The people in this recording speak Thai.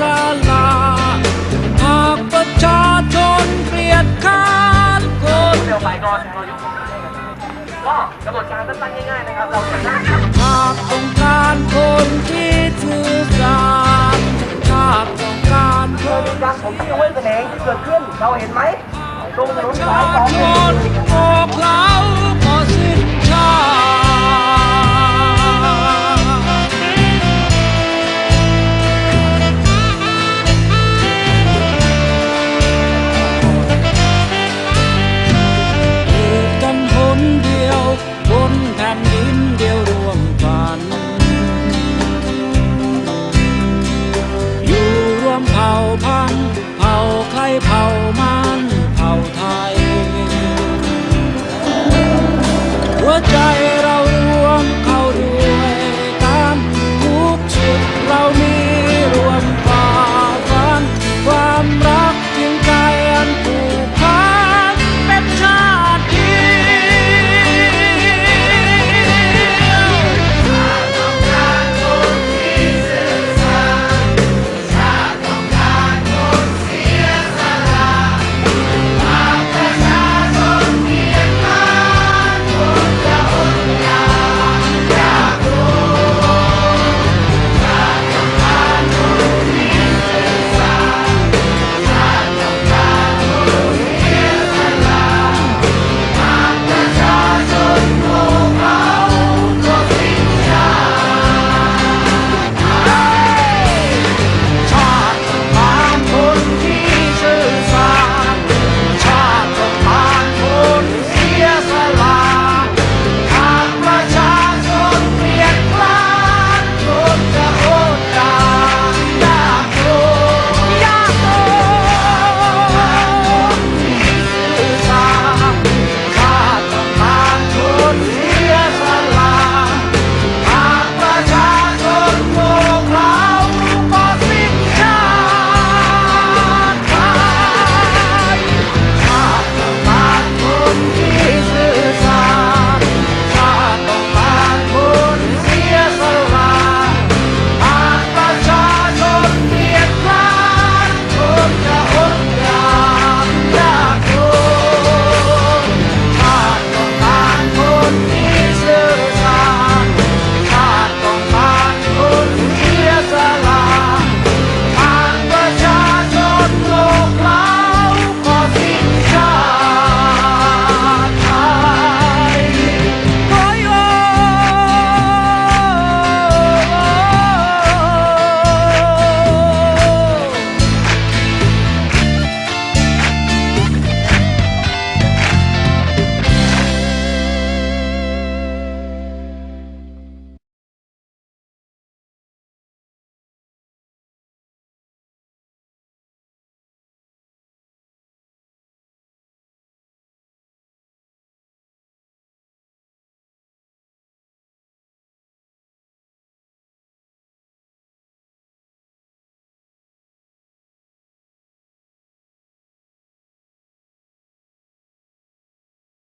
สละหากประชาชนเกลียดค้านคนเร็วไปก็เรายุก็กำหนดการสั้นๆง่ายๆนะครับ เราจะหากต้องการคนที่ถือการหากต้องการคเพื่อนมีการผมที่เว้นเสน่ห์ที่เกิดขึ้นเราเห็นไหมตรงถนนสายสอง เผาใครเผา